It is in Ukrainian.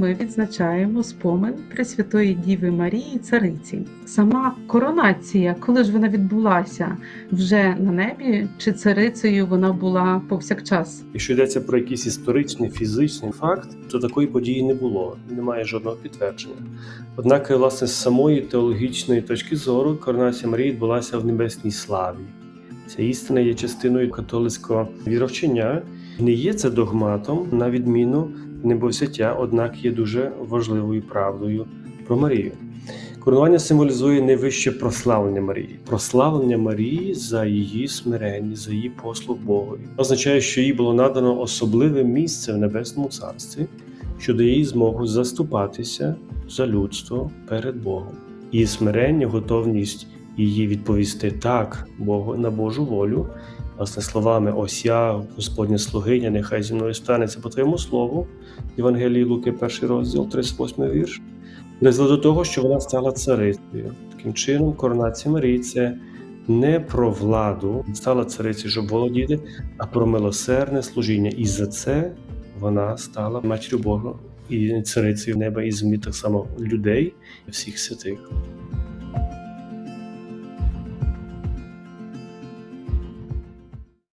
ми відзначаємо спомин Пресвятої Діви Марії Цариці. Сама коронація, коли ж вона відбулася вже на небі, чи царицею вона була повсякчас? Якщо йдеться про якийсь історичний фізичний факт, то такої події не було, немає жодного підтвердження. Однак, власне, з самої теологічної точки зору коронація Марії відбулася в небесній славі. Ця істина є частиною католицького віровчення. Не є це догматом, на відміну небовзяття, однак є дуже важливою правдою про Марію. Коронування символізує не вище прославлення Марії, прославлення Марії за її смиренність, за її послуг Богові. Означає, що їй було надано особливе місце в небесному царстві, що дає їй змогу заступатися за людство перед Богом. Її смирення, готовність її відповісти так Богу на Божу волю, власне словами, ось я, Господня слугиня, нехай зі мною станеться по твоєму слову, Євангелії Луки, перший розділ, 38 вірш, призвело до того, що вона стала царицею. Таким чином, коронація Марії це не про владу, стала царицею, щоб володіти, а про милосердне служіння. І за це вона стала матір'ю Божою і царицею неба і землі, так само людей, всіх святих.